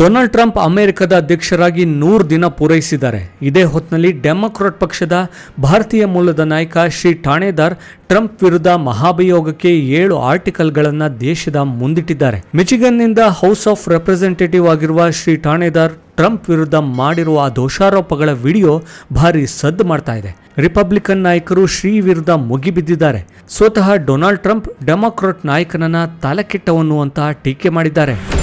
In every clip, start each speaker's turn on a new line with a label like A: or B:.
A: Donald Trump ಅಮೆರಿಕದ ಅಧ್ಯಕ್ಷರಾಗಿ ನೂರು ದಿನ ಪೂರೈಸಿದ್ದಾರೆ. ಇದೇ ಹೊತ್ತಿನಲ್ಲಿ ಡೆಮೊಕ್ರಾಟ್ ಪಕ್ಷದ ಭಾರತೀಯ ಮೂಲದ ನಾಯಕ ಶ್ರೀ ಠಾಣೆದಾರ್ ಟ್ರಂಪ್ ವಿರುದ್ಧ ಮಹಾಭಿಯೋಗಕ್ಕೆ ಏಳು ಆರ್ಟಿಕಲ್ಗಳನ್ನು ದೇಶದ ಮುಂದಿಟ್ಟಿದ್ದಾರೆ. ಮಿಚಿಗನ್ನಿಂದ ಹೌಸ್ ಆಫ್ ರೆಪ್ರೆಸೆಂಟೇಟಿವ್ ಆಗಿರುವ ಶ್ರೀ ಠಾಣೆದಾರ್ ಟ್ರಂಪ್ ವಿರುದ್ಧ ಮಾಡಿರುವ ದೋಷಾರೋಪಗಳ ವಿಡಿಯೋ ಭಾರಿ ಸದ್ದು ಮಾಡ್ತಾ ಇದೆ. ರಿಪಬ್ಲಿಕನ್ ನಾಯಕರು ಶ್ರೀ ವಿರುದ್ಧ ಮುಗಿಬಿದ್ದಿದ್ದಾರೆ. ಸ್ವತಃ ಡೊನಾಲ್ಡ್ ಟ್ರಂಪ್ ಡೆಮೊಕ್ರಾಟ್ ನಾಯಕನನ್ನ ತಲೆಕೆಟ್ಟವನು ಅಂತ ಟೀಕೆ ಮಾಡಿದ್ದಾರೆ.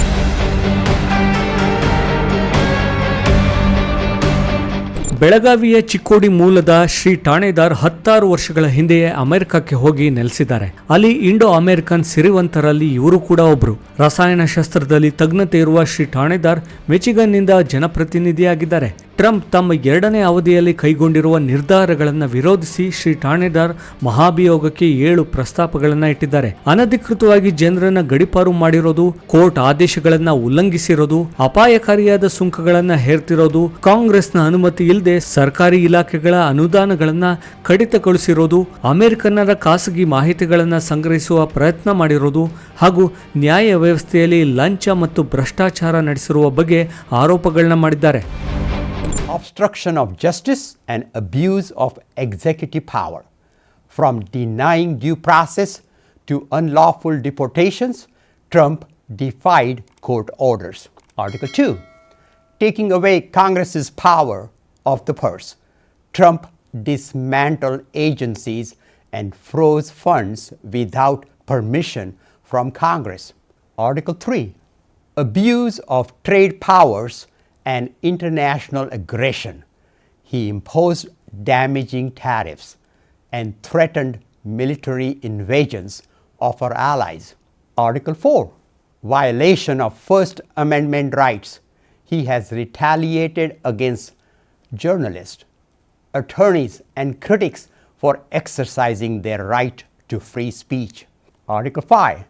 A: ಬೆಳಗಾವಿಯ ಚಿಕ್ಕೋಡಿ ಮೂಲದ ಶ್ರೀ ಠಾಣೆದಾರ್ ಹತ್ತಾರು ವರ್ಷಗಳ ಹಿಂದೆಯೇ ಅಮೆರಿಕಕ್ಕೆ ಹೋಗಿ ನೆಲೆಸಿದ್ದಾರೆ. ಅಲ್ಲಿ ಇಂಡೋ ಅಮೆರಿಕನ್ ಸಿರಿವಂತರಲ್ಲಿ ಇವರು ಕೂಡ ಒಬ್ರು. ರಸಾಯನಶಾಸ್ತ್ರದಲ್ಲಿ ತಜ್ಞತೆ ಇರುವ ಶ್ರೀ ಠಾಣೇದಾರ್ ಮೆಚಿಗನ್ನಿಂದ ಜನಪ್ರತಿನಿಧಿಯಾಗಿದ್ದಾರೆ. ಟ್ರಂಪ್ ತಮ್ಮ ಎರಡನೇ ಅವಧಿಯಲ್ಲಿ ಕೈಗೊಂಡಿರುವ ನಿರ್ಧಾರಗಳನ್ನು ವಿರೋಧಿಸಿ ಶ್ರೀ ಠಾಣೆದಾರ್ ಮಹಾಭಿಯೋಗಕ್ಕೆ ಏಳು ಪ್ರಸ್ತಾಪಗಳನ್ನು ಇಟ್ಟಿದ್ದಾರೆ. ಅನಧಿಕೃತವಾಗಿ ಜನರನ್ನ ಗಡಿಪಾರು ಮಾಡಿರೋದು, ಕೋರ್ಟ್ ಆದೇಶಗಳನ್ನ ಉಲ್ಲಂಘಿಸಿರೋದು, ಅಪಾಯಕಾರಿಯಾದ ಸುಂಕಗಳನ್ನ ಹೇರ್ತಿರೋದು, ಕಾಂಗ್ರೆಸ್ನ ಅನುಮತಿ ಇಲ್ಲದೆ ಸರ್ಕಾರಿ ಇಲಾಖೆಗಳ ಅನುದಾನಗಳನ್ನು ಕಡಿತಗೊಳಿಸಿರೋದು ಅಮೆರಿಕನ್ನರ ಖಾಸಗಿ ಮಾಹಿತಿಗಳನ್ನು ಸಂಗ್ರಹಿಸುವ ಪ್ರಯತ್ನ ಮಾಡಿರೋದು ಹಾಗೂ ನ್ಯಾಯ ವ್ಯವಸ್ಥೆಯಲ್ಲಿ ಲಂಚ ಮತ್ತು ಭ್ರಷ್ಟಾಚಾರ ನಡೆಸಿರುವ ಬಗ್ಗೆ ಆರೋಪಗಳನ್ನ ಮಾಡಿದ್ದಾರೆ
B: obstruction of justice and abuse of executive power. From denying due process to unlawful deportations, Trump defied court orders. Article 2 Taking away Congress's power of the purse, Trump dismantled agencies and froze funds without permission from Congress. Article 3 Abuse of trade powers and international aggression. He imposed damaging tariffs and threatened military invasions of our allies. Article 4 Violation of First Amendment rights. He has retaliated against journalists, attorneys, and critics for exercising their right to free speech. Article 5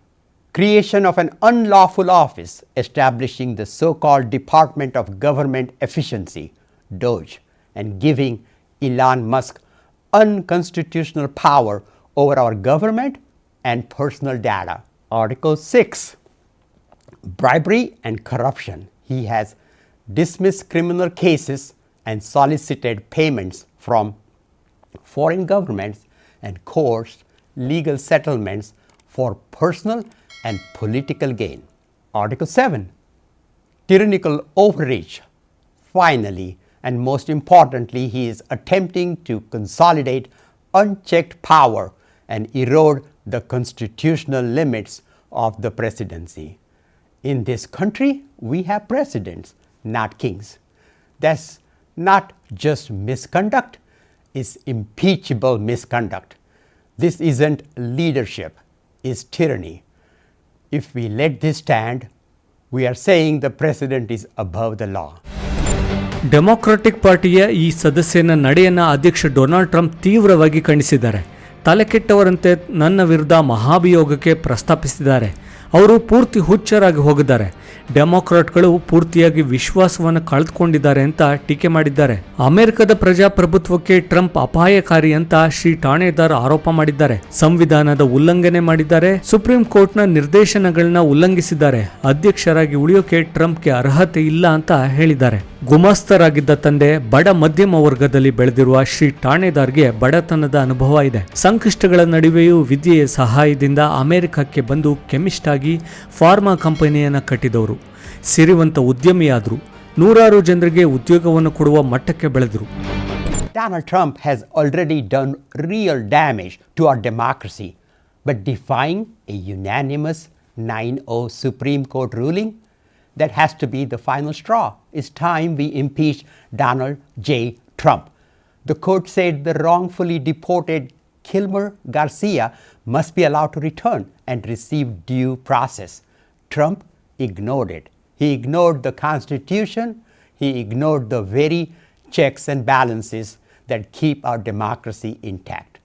B: creation of an unlawful office establishing the so called Department of Government Efficiency, DOGE, and giving Elon Musk unconstitutional power over our government and personal data. Article 6 bribery and corruption. He has dismissed criminal cases and solicited payments from foreign governments and courts legal settlements for personal and political gain. Article 7 Tyrannical overreach. Finally, and most importantly, he is attempting to consolidate unchecked power and erode the constitutional limits of the presidency. In this country, we have presidents, not kings. That's not just misconduct, it's impeachable misconduct. This isn't leadership, it's tyranny. If we let this stand, we are saying the president is above the law.
A: Democratic ಪಾರ್ಟಿಯ ಈ ಸದಸ್ಯನ ನಡೆಯನ್ನ ಅಧ್ಯಕ್ಷ Donald Trump ತೀವ್ರವಾಗಿ ಖಂಡಿಸಿದ್ದಾರೆ ತಲೆಕೆಟ್ಟವರಂತೆ ನನ್ನ ವಿರುದ್ಧ ಮಹಾಭಿಯೋಗಕ್ಕೆ ಪ್ರಸ್ತಾಪಿಸಿದ್ದಾರೆ ಅವರು ಪೂರ್ತಿ ಹುಚ್ಚರಾಗಿ ಹೋಗಿದ್ದಾರೆ. ಡೆಮೊಕ್ರಾಟ್ಗಳು ಪೂರ್ತಿಯಾಗಿ ವಿಶ್ವಾಸವನ್ನು ಕಳೆದುಕೊಂಡಿದ್ದಾರೆ ಅಂತ ಟೀಕೆ ಮಾಡಿದ್ದಾರೆ. ಅಮೆರಿಕದ ಪ್ರಜಾಪ್ರಭುತ್ವಕ್ಕೆ ಟ್ರಂಪ್ ಅಪಾಯಕಾರಿ ಅಂತ ಶ್ರೀ ಠಾಣೆದಾರ್ ಆರೋಪ ಮಾಡಿದ್ದಾರೆ. ಸಂವಿಧಾನದ ಉಲ್ಲಂಘನೆ ಮಾಡಿದ್ದಾರೆ. ಸುಪ್ರೀಂ ಕೋರ್ಟ್ನ ನಿರ್ದೇಶನಗಳನ್ನ ಉಲ್ಲಂಘಿಸಿದ್ದಾರೆ. ಅಧ್ಯಕ್ಷರಾಗಿ ಉಳಿಯೋಕೆ ಟ್ರಂಪ್ಗೆ ಅರ್ಹತೆ ಇಲ್ಲ ಅಂತ ಹೇಳಿದ್ದಾರೆ. ಗುಮಾಸ್ತರಾಗಿದ್ದ ತಂದೆ ಬಡ ಮಧ್ಯಮ ವರ್ಗದಲ್ಲಿ ಬೆಳೆದಿರುವ ಶ್ರೀ ಠಾಣೆದಾರ್ಗೆ ಬಡತನದ ಅನುಭವ ಇದೆ. ಸಂಕಷ್ಟಗಳ ನಡುವೆಯೂ ವಿದ್ಯೆಯ ಸಹಾಯದಿಂದ ಅಮೆರಿಕಕ್ಕೆ ಬಂದು ಕೆಮಿಸ್ಟ್ ಆಗಿ ಫಾರ್ಮಾ ಕಂಪನಿಯನ್ನು ಕಟ್ಟಿದವರು ಸಿರಿವಂತ ಉದ್ಯಮಿಯಾದರು ನೂರಾರು ಜನರಿಗೆ ಉದ್ಯೋಗವನ್ನು ಕೊಡುವ ಮಟ್ಟಕ್ಕೆ ಬೆಳೆದರು
B: Donald Trump has already done real damage to our democracy, but defying a unanimous 9 0 Supreme Court ruling, that has to be the final straw. It's time we impeach Donald J. Trump. The court said the wrongfully deported Kilmer Garcia must be allowed to return and receive due process. Trump ignored it. He ignored the Constitution, he ignored the very checks and balances that keep our democracy intact.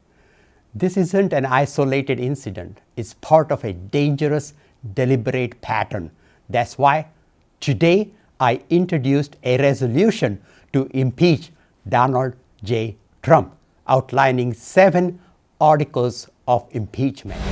B: This isn't an isolated incident, it's part of a dangerous, deliberate pattern. That's why today I introduced a resolution to impeach Donald J. Trump, outlining seven articles of impeachment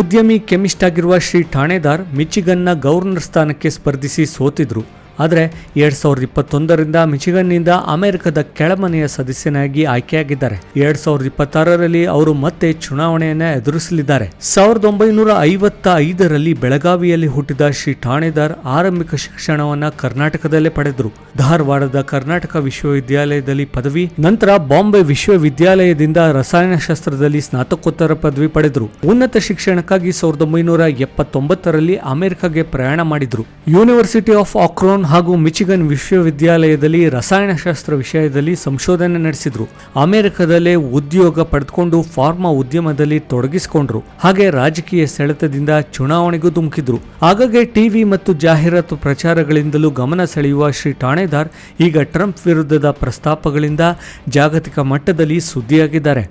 A: ಉದ್ಯಮಿ chemist ಆಗಿರುವ Shri ಠಾಣೆದಾರ್ ಮಿಚಿಗನ್ನ governor ಸ್ಥಾನಕ್ಕೆ ಸ್ಪರ್ಧಿಸಿ ಸೋತಿದ್ರು. ಆದರೆ ಎರಡ್ ಸಾವಿರದ ಇಪ್ಪತ್ತೊಂದರಿಂದ ಮಿಚಿಗನ್ನಿಂದ ಅಮೆರಿಕದ ಕೆಳಮನೆಯ ಸದಸ್ಯನಾಗಿ ಆಯ್ಕೆಯಾಗಿದ್ದಾರೆ. ಎರಡ್ ಸಾವಿರದ ಇಪ್ಪತ್ತಾರರಲ್ಲಿ ಅವರು ಮತ್ತೆ ಚುನಾವಣೆಯನ್ನ ಎದುರಿಸಲಿದ್ದಾರೆ. ಸಾವಿರದ ಒಂಬೈನೂರ ಐವತ್ತ ಐದರಲ್ಲಿ ಬೆಳಗಾವಿಯಲ್ಲಿ ಹುಟ್ಟಿದ ಶ್ರೀ ಠಾಣೆದಾರ್ ಆರಂಭಿಕ ಶಿಕ್ಷಣವನ್ನ ಕರ್ನಾಟಕದಲ್ಲೇ ಪಡೆದರು. ಧಾರವಾಡದ ಕರ್ನಾಟಕ ವಿಶ್ವವಿದ್ಯಾಲಯದಲ್ಲಿ ಪದವಿ, ನಂತರ ಬಾಂಬೆ ವಿಶ್ವವಿದ್ಯಾಲಯದಿಂದ ರಸಾಯನಶಾಸ್ತ್ರದಲ್ಲಿ ಸ್ನಾತಕೋತ್ತರ ಪದವಿ ಪಡೆದರು. ಉನ್ನತ ಶಿಕ್ಷಣಕ್ಕಾಗಿ ಸಾವಿರದ ಒಂಬೈನೂರ ಎಪ್ಪತ್ತೊಂಬತ್ತರಲ್ಲಿ ಅಮೆರಿಕಗೆ ಪ್ರಯಾಣ ಮಾಡಿದ್ರು. ಯೂನಿವರ್ಸಿಟಿ ಆಫ್ ಆಕ್ರೋನ್ ಹಾಗೂ ಮಿಚಿಗನ್ ವಿಶ್ವವಿದ್ಯಾಲಯದಲ್ಲಿ ರಸಾಯನಶಾಸ್ತ್ರ ವಿಷಯದಲ್ಲಿ ಸಂಶೋಧನೆ ನಡೆಸಿದ್ರು. ಅಮೆರಿಕದಲ್ಲೇ ಉದ್ಯೋಗ ಪಡೆದುಕೊಂಡು ಫಾರ್ಮಾ ಉದ್ಯಮದಲ್ಲಿ ತೊಡಗಿಸಿಕೊಂಡ್ರು. ಹಾಗೆ ರಾಜಕೀಯ ಸೆಳೆತದಿಂದ ಚುನಾವಣೆಗೂ ಧುಮುಕಿದ್ರು. ಆಗಾಗ್ಗೆ ಟಿವಿ ಮತ್ತು ಜಾಹೀರಾತು ಪ್ರಚಾರಗಳಿಂದಲೂ ಗಮನ ಸೆಳೆಯುವ ಶ್ರೀ ಠಾಣೆದಾರ್ ಈಗ ಟ್ರಂಪ್ ವಿರುದ್ಧದ ಪ್ರಸ್ತಾಪಗಳಿಂದ ಜಾಗತಿಕ ಮಟ್ಟದಲ್ಲಿ ಸುದ್ದಿಯಾಗಿದ್ದಾರೆ.